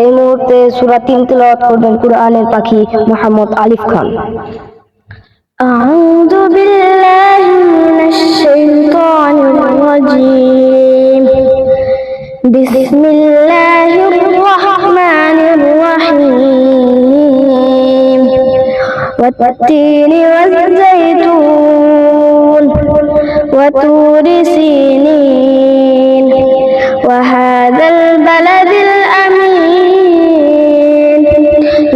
এই মুহূর্তে সূরা তিন তেলাওয়াত করবেন কুরআনের পাখি মোহাম্মদ আলিফ খান أعوذ بالله من الشيطان الرجيم بسم الله الرحمن الرحيم والتين والزيتون وطور سينين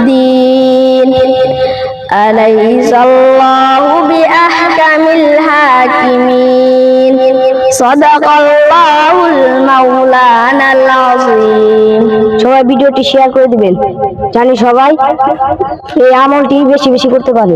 بالدين أليس الله بأحكم الحاكمين صدق الله المولانا العظيم সবাই ভিডিওটি শেয়ার করে দিবেন জানি সবাই এই আমলটি বেশি বেশি করতে পারে